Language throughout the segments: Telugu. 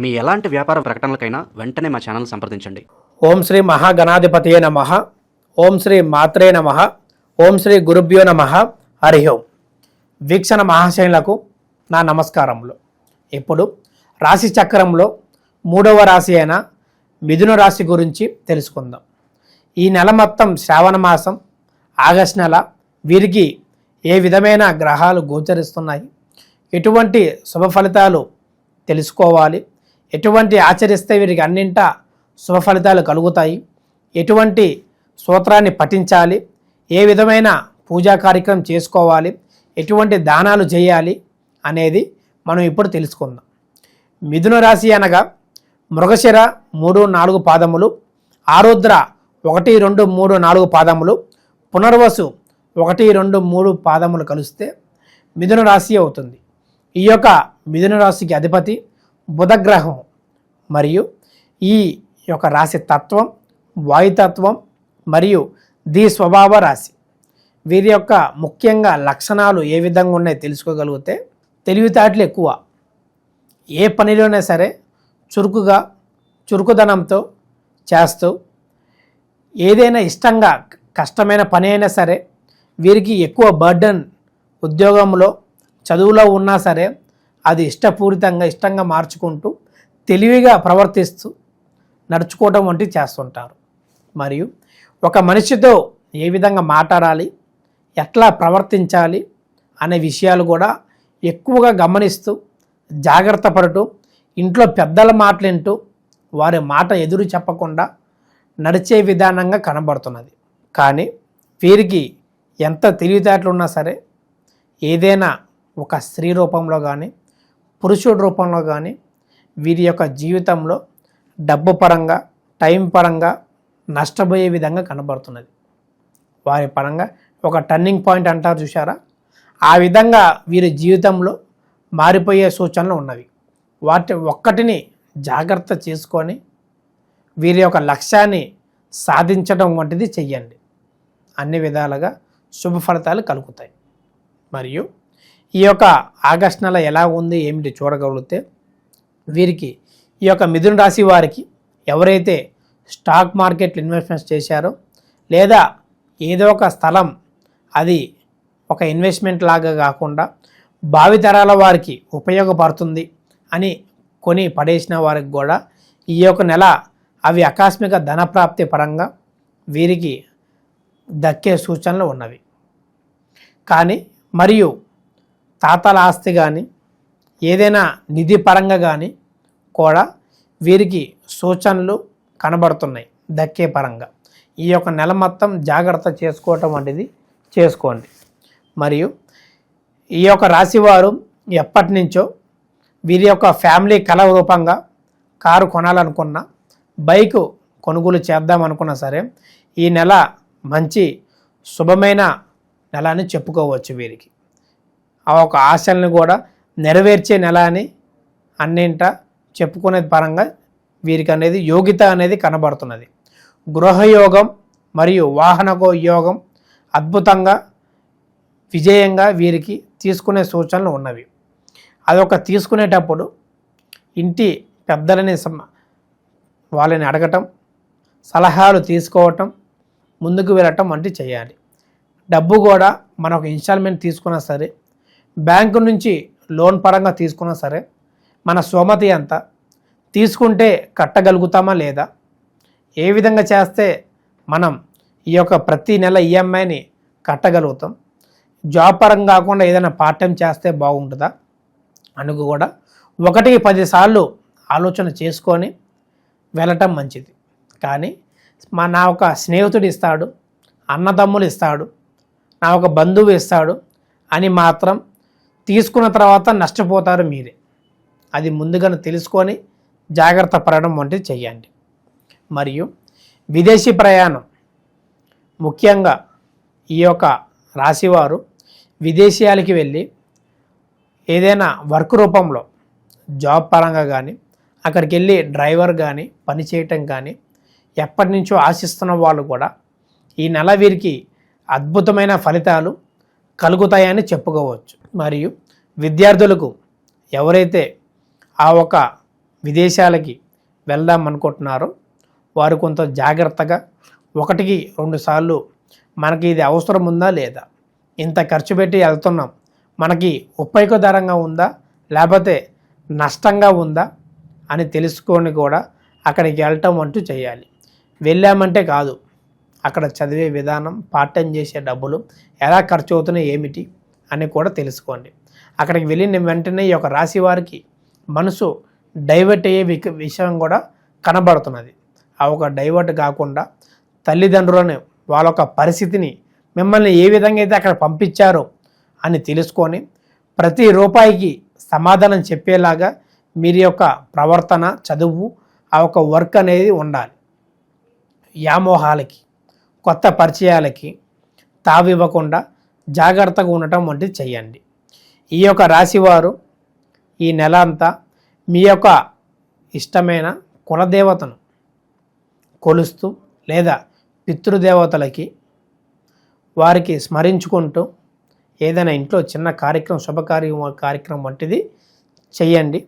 మీ ఎలాంటి వ్యాపార ప్రకటనలకైనా వెంటనే మా ఛానల్ సంప్రదించండి. ఓం శ్రీ మహాగణాధిపతియే నమ. ఓం శ్రీ మాత్రే నమ. ఓం శ్రీ గురుభ్యో నమ. హరి ఓం. వీక్షణ మహాశైలకు నా నమస్కారములు. ఇప్పుడు రాశి చక్రంలో మూడవ రాశి అయిన మిథున రాశి గురించి తెలుసుకుందాం. ఈ నెల మొత్తం శ్రావణ మాసం ఆగస్ట్ నెల వీరికి ఏ విధమైన గ్రహాలు గోచరిస్తున్నాయి? ఎటువంటి శుభ ఫలితాలు తెలుసుకోవాలి? ఎటువంటి ఆచరిస్తే వీరికి అన్నింట శుభఫలితాలు కలుగుతాయి. ఎటువంటి సూత్రాన్ని పఠించాలి? ఏ విధమైన పూజా కార్యక్రమం చేసుకోవాలి? ఎటువంటి దానాలు చేయాలి? అనేది మనం ఇప్పుడు తెలుసుకుందాం. మిథున రాశి అనగా మృగశిర మూడు నాలుగు పాదములు ఆరుద్ర ఒకటి రెండు మూడు నాలుగు పాదములు పునర్వసు ఒకటి రెండు మూడు పాదములు కలిస్తే మిథున రాశి అవుతుంది. ఈ యొక్క మిథున రాశికి అధిపతి బుధగ్రహం మరియు ఈ యొక్క రాశి తత్వం వాయుతత్వం మరియు ది స్వభావ రాశి. వీరి యొక్క ముఖ్యంగా లక్షణాలు ఏ విధంగా ఉన్నాయో తెలుసుకోగలిగితే తెలివితేటలు ఎక్కువ. ఏ పనిలోనే సరే చురుకుగా చురుకుదనంతో చేస్తూ ఏదైనా ఇష్టంగా కష్టమైన పని అయినా సరే వీరికి ఎక్కువ బర్డన్ ఉద్యోగంలో చదువులో ఉన్నా సరే అది ఇష్టపూరితంగా ఇష్టంగా మార్చుకుంటూ తెలివిగా ప్రవర్తిస్తూ నడుచుకోవడం వంటివి చేస్తుంటారు. మరియు ఒక మనిషితో ఏ విధంగా మాట్లాడాలి ఎట్లా ప్రవర్తించాలి అనే విషయాలు కూడా ఎక్కువగా గమనిస్తూ జాగ్రత్త పడుతూ ఇంట్లో పెద్దల మాటలు వారి మాట ఎదురు చెప్పకుండా నడిచే విధానంగా కనబడుతున్నది. కానీ వీరికి ఎంత తెలివితేటలు ఉన్నా సరే ఏదైనా ఒక స్త్రీ రూపంలో కానీ పురుషుడి రూపంలో కానీ వీరి యొక్క జీవితంలో డబ్బు పరంగా టైం పరంగా నష్టపోయే విధంగా కనబడుతున్నది. వారి పరంగా ఒక టర్నింగ్ పాయింట్ అంటారు చూసారా ఆ విధంగా వీరి జీవితంలో మారిపోయే సూచనలు ఉన్నవి. వాటి ఒక్కటిని జాగ్రత్త చేసుకొని వీరి యొక్క లక్ష్యాన్ని సాధించడం వంటిది చెయ్యండి. అన్ని విధాలుగా శుభ ఫలితాలు కలుగుతాయి. మరియు ఈ యొక్క ఆగస్ట్ నెల ఎలా ఉంది ఏమిటి చూడగలిగితే వీరికి ఈ యొక్క మిథున రాశి వారికి ఎవరైతే స్టాక్ మార్కెట్లు ఇన్వెస్ట్మెంట్స్ చేశారో లేదా ఏదో ఒక స్థలం అది ఒక ఇన్వెస్ట్మెంట్ లాగా కాకుండా భావితరాల వారికి ఉపయోగపడుతుంది అని కొని పడేసిన వారికి కూడా ఈ యొక్క నెల అవి ఆకస్మిక ధనప్రాప్తి పరంగా వీరికి దక్కే సూచనలు ఉన్నవి. కానీ మరియు తాతల ఆస్తి కానీ ఏదైనా నిధి పరంగా కానీ కూడా వీరికి సూచనలు కనబడుతున్నాయి దక్కే పరంగా. ఈ యొక్క నెల మొత్తం జాగ్రత్త చేసుకోవటం వంటిది చేసుకోండి. మరియు ఈ యొక్క రాశివారు ఎప్పటి నుంచో వీరి యొక్క ఫ్యామిలీ కళ రూపంగా కారు కొనాలనుకున్నా బైకు కొనుగోలు చేద్దాం అనుకున్నా సరే ఈ నెల మంచి శుభమైన నెల అని చెప్పుకోవచ్చు వీరికి. ఆ ఒక ఆశల్ని కూడా నెరవేర్చే నెల అని అన్నింట చెప్పుకునే పరంగా వీరికి అనేది యోగిత అనేది కనబడుతున్నది. గృహయోగం మరియు వాహనకో యోగం అద్భుతంగా విజయంగా వీరికి తీసుకునే సూచనలు ఉన్నవి. అదొక తీసుకునేటప్పుడు ఇంటి పెద్దలని వాళ్ళని అడగటం సలహాలు తీసుకోవటం ముందుకు వెళ్ళటం వంటి చేయాలి. డబ్బు కూడా మనం ఒక ఇన్స్టాల్మెంట్ తీసుకున్నా సరే బ్యాంకు నుంచి లోన్ పరంగా తీసుకున్నా సరే మన స్వమతి ఎంత? తీసుకుంటే కట్టగలుగుతామా లేదా? ఏ విధంగా చేస్తే మనం ఈ యొక్క ప్రతి నెల ఈఎంఐని కట్టగలుగుతాం? జాబ్ పరంగా కాకుండా ఏదైనా పార్ట్ టైం చేస్తే బాగుంటుందా? అనుకు కూడా ఒకటికి పదిసార్లు ఆలోచన చేసుకొని వెళ్ళటం మంచిది. కానీ మా నా ఒక స్నేహితుడు ఇస్తాడు అన్నదమ్ములు ఇస్తాడు నా ఒక బంధువు ఇస్తాడు అని మాత్రం తీసుకున్న తర్వాత నష్టపోతారు మీరే. అది ముందుగానే తెలుసుకొని జాగ్రత్త పడడం వంటిది చేయండి మరియు విదేశీ ప్రయాణం. ముఖ్యంగా ఈ యొక్క రాశివారు విదేశీయాలకి వెళ్ళి ఏదైనా వర్క్ రూపంలో జాబ్ పరంగా కానీ అక్కడికి వెళ్ళి డ్రైవర్ కానీ పని చేయటం కానీ ఎప్పటి నుంచో ఆశిస్తున్న వాళ్ళు కూడా ఈ నెల వీరికి అద్భుతమైన ఫలితాలు కలుగుతాయని చెప్పుకోవచ్చు. మరియు విద్యార్థులకు ఎవరైతే ఆ ఒక విదేశాలకి వెళ్దాం అనుకుంటున్నారో వారు కొంత జాగ్రత్తగా ఒకటికి రెండు సార్లు మనకి ఇది అవసరం ఉందా లేదా? ఇంత ఖర్చు పెట్టి వెళ్తున్నాం. మనకి ఉపయోగకరంగా ఉందా? లేకపోతే నష్టంగా ఉందా? అని తెలుసుకొని కూడా అక్కడికి వెళ్ళటం అంటూ చేయాలి. వెళ్ళామంటే కాదు. అక్కడ చదివే విధానం పార్ట్ టైం చేసే డబ్బులు ఎలా ఖర్చు అవుతున్నాయి ఏమిటి? అని కూడా తెలుసుకోండి. అక్కడికి వెళ్ళిన వెంటనే ఈ యొక్క రాశి వారికి మనసు డైవర్ట్ అయ్యే విషయం కూడా కనబడుతున్నది. ఆ ఒక డైవర్ట్ కాకుండా తల్లిదండ్రులను వాళ్ళ యొక్క పరిస్థితిని మిమ్మల్ని ఏ విధంగా అయితే అక్కడ పంపించారో అని తెలుసుకొని ప్రతి రూపాయికి సమాధానం చెప్పేలాగా మీరు యొక్క ప్రవర్తన చదువు ఆ ఒక వర్క్ అనేది ఉండాలి. వ్యామోహాలకి కొత్త పరిచయాలకి తావివ్వకుండా జాగ్రత్తగా ఉండటం వంటిది చేయండి ఈ యొక్క రాశివారు ఈ నెల అంతా మీ యొక్క ఇష్టమైన కులదేవతను కొలుస్తూ లేదా పితృదేవతలకి వారికి స్మరించుకుంటూ ఏదైనా ఇంట్లో చిన్న కార్యక్రమం శుభకార్యం కార్యక్రమం వంటిది చెయ్యండి.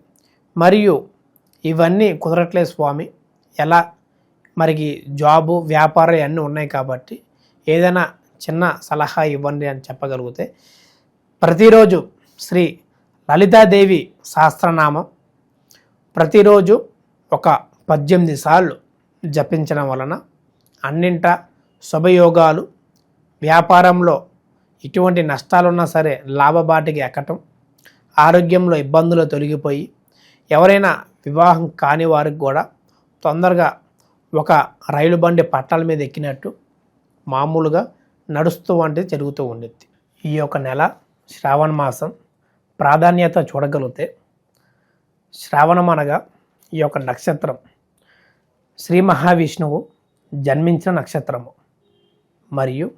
మరియు ఇవన్నీ కుదరట్లేదు స్వామి. ఎలా? మరికి జాబు వ్యాపారం అన్నీ ఉన్నాయి కాబట్టి ఏదైనా చిన్న సలహా ఇవ్వండి అని చెప్పగలిగితే ప్రతిరోజు శ్రీ లలితాదేవి సహస్రనామం ప్రతిరోజు ఒక పద్దెనిమిది సార్లు జపించడం వలన అన్నింట శుభయోగాలు వ్యాపారంలో ఎటువంటి నష్టాలున్నా సరే లాభబాటికి ఎక్కటం ఆరోగ్యంలో ఇబ్బందులు తొలగిపోయి ఎవరైనా వివాహం కాని వారికి కూడా తొందరగా ఒక రైలు బండి పట్టాల మీద ఎక్కినట్టు మామూలుగా నడుస్తూ వంటిది జరుగుతూ ఉండిద్ది ఈ యొక్క నెల శ్రావణ మాసం ప్రాధాన్యత చూడగలిగితే శ్రావణం అనగా ఈ యొక్క నక్షత్రం. శ్రీ మహావిష్ణువు జన్మించిన నక్షత్రము. మరియు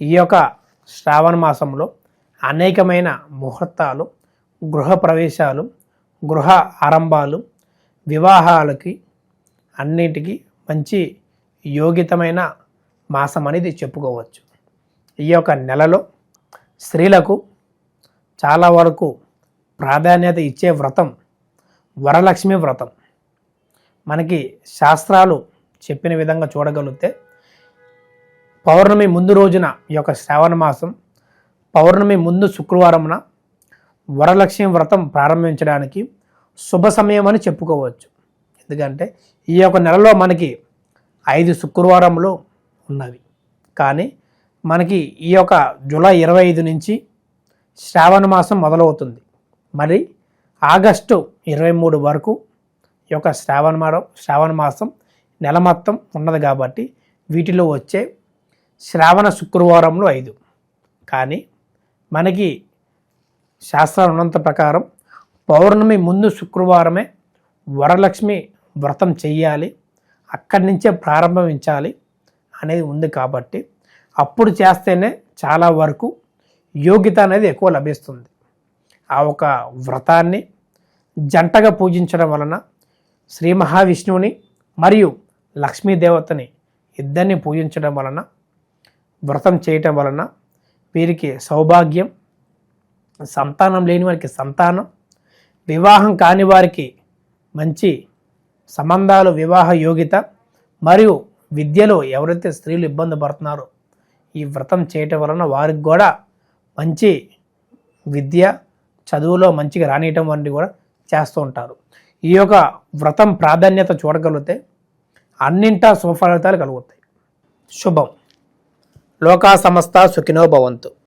ఈ యొక్క శ్రావణ మాసంలో అనేకమైన ముహూర్తాలు గృహ ప్రవేశాలు గృహ ఆరంభాలు వివాహాలకి అన్నిటికీ మంచి యోగితమైన మాసం అనేది చెప్పుకోవచ్చు. ఈ యొక్క నెలలో స్త్రీలకు చాలా వరకు ప్రాధాన్యత ఇచ్చే వ్రతం వరలక్ష్మి వ్రతం. మనకి శాస్త్రాలు చెప్పిన విధంగా చూడగలిగితే పౌర్ణమి ముందు రోజున ఈ యొక్క శ్రావణ మాసం పౌర్ణమి ముందు శుక్రవారమున వరలక్ష్మి వ్రతం ప్రారంభించడానికి శుభ సమయం అని చెప్పుకోవచ్చు. ఎందుకంటే ఈ యొక్క నెలలో మనకి ఐదు శుక్రవారములు ఉన్నవి. కానీ మనకి ఈ యొక్క జూలై ఇరవై ఐదు నుంచి శ్రావణ మాసం మొదలవుతుంది. మరి ఆగస్టు ఇరవై మూడు వరకు ఈ యొక్క శ్రావణ మాసం శ్రావణ మాసం నెల మొత్తం ఉన్నది కాబట్టి వీటిలో వచ్చే శ్రావణ శుక్రవారంలో ఐదు. కానీ మనకి శాస్త్రం ఉన్నంత ప్రకారం పౌర్ణమి ముందు శుక్రవారమే వరలక్ష్మి వ్రతం చెయ్యాలి అక్కడి నుంచే ప్రారంభించాలి అనేది ఉంది కాబట్టి అప్పుడు చేస్తేనే చాలా వరకు యోగ్యత అనేది ఎక్కువ లభిస్తుంది. ఆ ఒక వ్రతాన్ని జంటగా పూజించడం వలన శ్రీ మహావిష్ణువుని మరియు లక్ష్మీదేవతని ఇద్దరిని పూజించడం వలన వ్రతం చేయటం వలన వీరికి సౌభాగ్యం సంతానం లేని వారికి సంతానం వివాహం కాని వారికి మంచి సంబంధాలు వివాహ యోగ్యత మరియు విద్యలో ఎవరైతే స్త్రీలు ఇబ్బంది పడుతున్నారో ఈ వ్రతం చేయటం వలన వారికి కూడా మంచి విద్య చదువులో మంచిగా రానియటం వంటివి కూడా చేస్తూ ఉంటారు. ఈ యొక్క వ్రతం ప్రాధాన్యత చూడగలిగితే అన్నింటా సుఫలితాలు కలుగుతాయి. శుభం. లోకా సమస్త సుఖినో భవంతు.